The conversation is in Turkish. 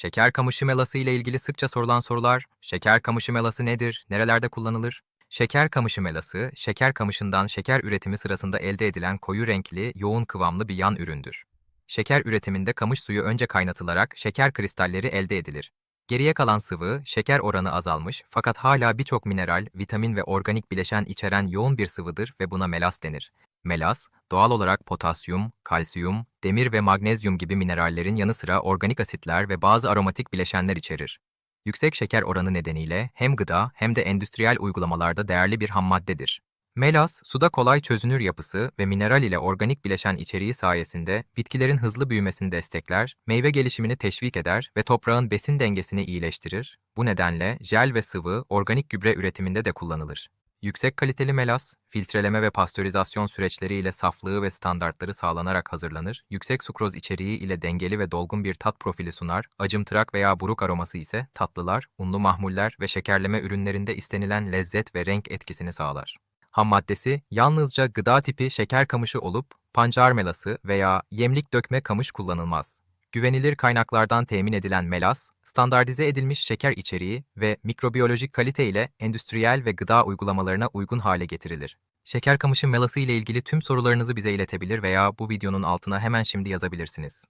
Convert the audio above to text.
Şeker kamışı melası ile ilgili sıkça sorulan sorular, şeker kamışı melası nedir, nerelerde kullanılır? Şeker kamışı melası, şeker kamışından şeker üretimi sırasında elde edilen koyu renkli, yoğun kıvamlı bir yan üründür. Şeker üretiminde kamış suyu önce kaynatılarak şeker kristalleri elde edilir. Geriye kalan sıvı, şeker oranı azalmış fakat hala birçok mineral, vitamin ve organik bileşen içeren yoğun bir sıvıdır ve buna melas denir. Melas, doğal olarak potasyum, kalsiyum, demir ve magnezyum gibi minerallerin yanı sıra organik asitler ve bazı aromatik bileşenler içerir. Yüksek şeker oranı nedeniyle hem gıda hem de endüstriyel uygulamalarda değerli bir hammaddedir. Melas, suda kolay çözünür yapısı ve mineral ile organik bileşen içeriği sayesinde bitkilerin hızlı büyümesini destekler, meyve gelişimini teşvik eder ve toprağın besin dengesini iyileştirir. Bu nedenle jel ve sıvı organik gübre üretiminde de kullanılır. Yüksek kaliteli melas, filtreleme ve pastörizasyon süreçleriyle saflığı ve standartları sağlanarak hazırlanır, yüksek sukroz içeriği ile dengeli ve dolgun bir tat profili sunar, acımtırak veya buruk aroması ise tatlılar, unlu mahmuller ve şekerleme ürünlerinde istenilen lezzet ve renk etkisini sağlar. Ham maddesi yalnızca gıda tipi şeker kamışı olup pancar melası veya yemlik dökme kamış kullanılmaz. Güvenilir kaynaklardan temin edilen melas, standartize edilmiş şeker içeriği ve mikrobiyolojik kalite ile endüstriyel ve gıda uygulamalarına uygun hale getirilir. Şeker kamışı melası ile ilgili tüm sorularınızı bize iletebilir veya bu videonun altına hemen şimdi yazabilirsiniz.